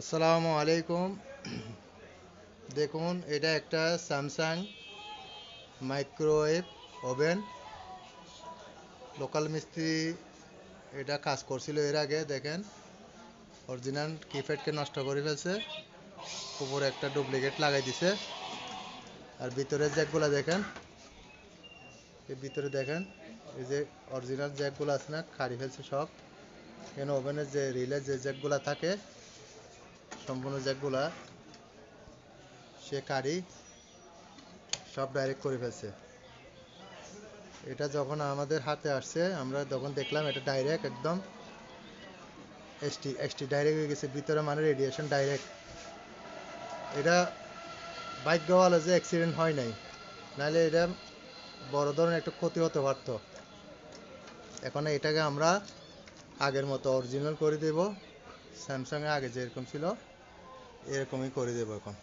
আসসালামু আলাইকুম। দেখুন, এটা একটা স্যামসাং মাইক্রোওয়েভ ওভেন। লোকাল মিস্ত্রি এটা কাজ করছিল এর আগে, দেখেন। অরিজিনাল কিপ্যাডকে নষ্ট করে ফেলছে। উপরে একটা ডুপ্লিকেট লাগাই দিছে। আর ভিতরের জ্যাকগুলো দেখেন। এর ভিতরে দেখেন, এই যে অরিজিনাল জ্যাকগুলো আছে না, খাড়ি ফেলছে সব। এখানে ওভেনের যে রিলের যে জ্যাকগুলো থাকে সম্পূর্ণ জ্যাকগুলা সে কারি সব ডাইরেক্ট করে ফেলছে। এটা যখন আমাদের হাতে আসছে, আমরা তখন দেখলাম এটা ডাইরেক্ট একদম এসটি এসটি ডাইরেক্ট হয়ে গেছে, ভিতরে মানে রেডিয়েশন ডাইরেক্ট এটা ভাগ্য যে অ্যাক্সিডেন্ট হয় নাই, নাহলে এটা বড় ধরনের একটা ক্ষতি হতে পারতো। এখন এটাকে আমরা আগের মতো অরিজিনাল করে দেব স্যামসাংয়ে আগে যেরকম ছিল। এরকমই করে দেবো এখন।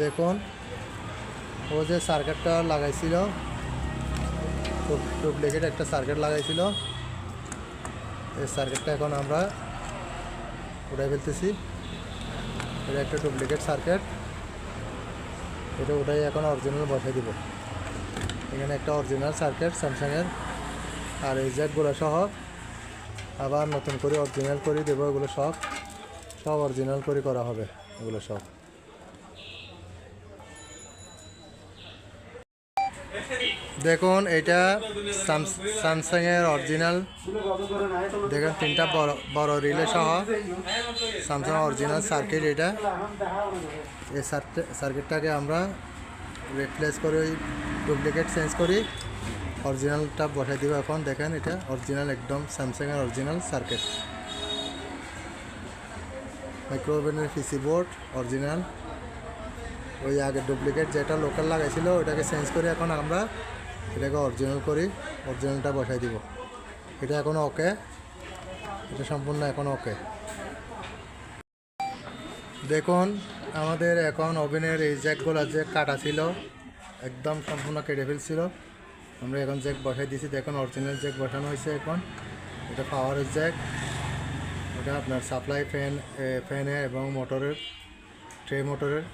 দেখুন, ও যে সার্কেটটা লাগাইছিল ডুপ্লিকেট একটা সার্কেট লাগাইছিল। এই সার্কেটটা এখন আমরা উঠাই ফেলতেছি। এটা একটা ডুপ্লিকেট সার্কেট এটা ওটাই এখন অরিজিনাল বসাই দিব। এখানে একটা অরিজিনাল সার্কেট স্যামসাংয়ের। আর এই জ্যাকগুলো সহ আবার নতুন করে অরিজিনাল করে দেবো এগুলো সব। সব অরিজিনাল করে করা হবে, এগুলো সব। দেখুন, এটা স্যামসাং এর অরিজিনাল দেখুন, তিনটা বড় বড় রিলে সহ স্যামসাং অরিজিনাল সার্কিট এটা। এই সার্কিটটাকে আমরা রিপ্লেস করে ডুপ্লিকেট চেঞ্জ করি। অরিজিনালটা বসাই দিব এখন, দেখেন এটা অরিজিনাল একদম স্যামসাং এর অরিজিনাল সার্কিট মাইক্রোওভেনের পিসি বোর্ড অরিজিনাল ওই আগে ডুপ্লিকেট যেটা লোকাল লাগাইছিল ওটাকে চেঞ্জ করে এখন আমরা এটাকে অরিজিনাল করি অরিজিনালটা বসাই দিব। এটা এখন ওকে এটা সম্পূর্ণ এখন ওকে দেখুন, আমাদের এখন ওভেনের এই জ্যাকগুলো যে কাটা ছিল, একদম সম্পূর্ণ কেটে ফেলছিল। আমরা এখন জ্যাক বসাই দিয়েছি। দেখুন অরিজিনাল জ্যাক বসানো হয়েছে এখন। এটা পাওয়ারের জ্যাক এটা আপনার সাপ্লাই ফ্যান ফ্যানের এবং মোটরের, ট্রে মোটরের।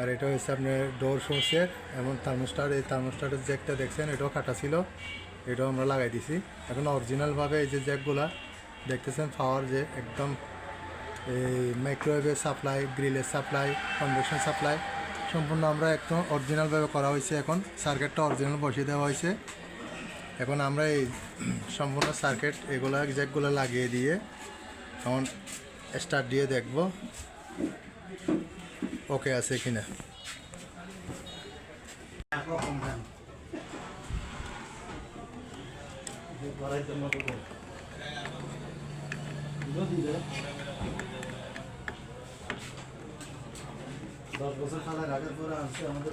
আর এটা হচ্ছে আপনার ডোর সোর্সের এবং থার্মোস্টার, এই থার্মোস্টারের জ্যাকটা দেখছেন, এটাও কাটা ছিল, এটাও আমরা লাগাই দিছি। এখন অরিজিনালভাবে এই যে জ্যাকগুলা, দেখতেছেন পাওয়ার যে একদম, এই মাইক্রোওয়েভের সাপ্লাই গ্রিলের সাপ্লাই কনভেকশন সাপ্লাই সম্পূর্ণ আমরা একদম অরিজিনালভাবে করা হয়েছে এখন। সার্কিটটা অরিজিনাল বসিয়ে দেওয়া হয়েছে। এখন আমরা এই সম্পূর্ণ সার্কিট এগুলো জ্যাকগুলো লাগিয়ে দিয়ে এখন স্টার্ট দিয়ে দেখব ওকে আছে কিনা। দশ বছর খালা রাখার পরে আসছে আমাদের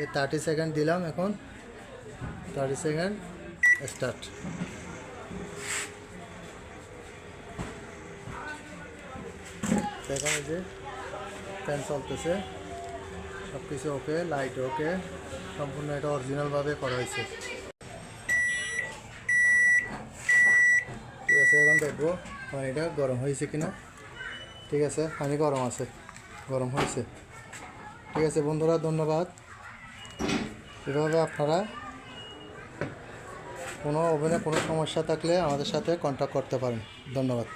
এই থার্টি সেকেন্ড দিলাম এখন। থার্টি সেকেন্ড স্টার্ট এই যে ফ্যান চলতেছে সব কিছু ওকে লাইট ওকে সম্পূর্ণ এটা অরিজিনালভাবে করা হয়েছে। ঠিক আছে, এখন দেখব পানিটা গরম হয়েছে কিনা। ঠিক আছে, পানি গরম আছে, গরম হয়েছে। ঠিক আছে বন্ধুরা, ধন্যবাদ। এভাবে আপনারা কোনো ওভেনে কোনো সমস্যা থাকলে আমাদের সাথে কন্ট্যাক্ট করতে পারেন। ধন্যবাদ।